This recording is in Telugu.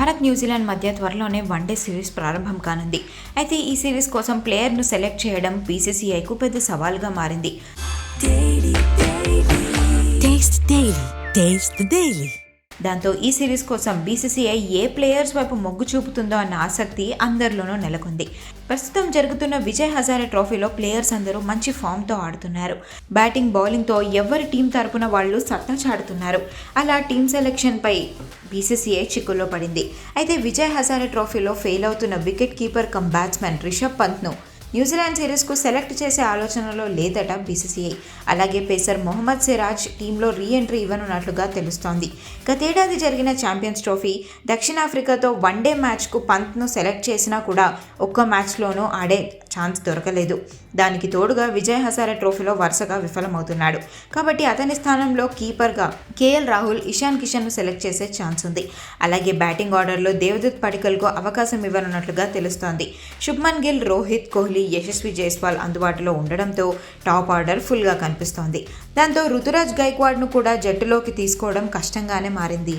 భారత్ న్యూజిలాండ్ మధ్య త్వరలోనే వన్డే సిరీస్ ప్రారంభం కానుంది. అయితే ఈ సిరీస్ కోసం ప్లేయర్ను సెలెక్ట్ చేయడం బీసీసీఐకు పెద్ద సవాల్గా మారింది. దాంతో ఈ సిరీస్ కోసం బీసీసీఐ ఏ ప్లేయర్స్ వైపు మొగ్గు చూపుతుందో అన్న ఆసక్తి అందరిలోనూ నెలకొంది. ప్రస్తుతం జరుగుతున్న విజయ్ హజారే ట్రోఫీలో ప్లేయర్స్ అందరూ మంచి ఫామ్తో ఆడుతున్నారు. బ్యాటింగ్ బౌలింగ్తో ఎవరి టీం తరపున వాళ్ళు సత్తా చాడుతున్నారు అలా టీం సెలెక్షన్పై బీసీసీఐ చిక్కుల్లో పడింది. అయితే విజయ్ హజారే ట్రోఫీలో ఫెయిల్ అవుతున్న wicket keeper cum batsmen Rishabh పంత్ను New Zealand సిరీస్కు సెలెక్ట్ చేసే ఆలోచనలో లేదట బీసీసీఐ. అలాగే పేసర్ మొహమ్మద్ సిరాజ్ టీంలో రీ ఎంట్రీ ఇవ్వనున్నట్లుగా తెలుస్తోంది. గతేడాది జరిగిన ఛాంపియన్స్ ట్రోఫీ దక్షిణాఫ్రికాతో వన్డే మ్యాచ్కు పంత్ను సెలెక్ట్ చేసినా కూడా ఒక్క మ్యాచ్లోనూ ఆడే ఛాన్స్ దొరకలేదు. దానికి తోడుగా విజయ్ హజారే ట్రోఫీలో వరుసగా విఫలమవుతున్నాడు. కాబట్టి అతని స్థానంలో కీపర్గా కేఎల్ రాహుల్ ఇషాన్ కిషన్ను సెలెక్ట్ చేసే ఛాన్స్ ఉంది. అలాగే బ్యాటింగ్ ఆర్డర్లో దేవదత్ పడికల్కు అవకాశం ఇవ్వనున్నట్లుగా తెలుస్తోంది. శుభ్మన్ గిల్ రోహిత్ కోహ్లీ యశస్వి జైస్వాల్ అందుబాటులో ఉండడంతో టాప్ ఆర్డర్ ఫుల్గా కనిపిస్తోంది. దాంతో రుతురాజ్ గైక్వాడ్ను కూడా జట్టులోకి తీసుకోవడం కష్టంగానే మారింది.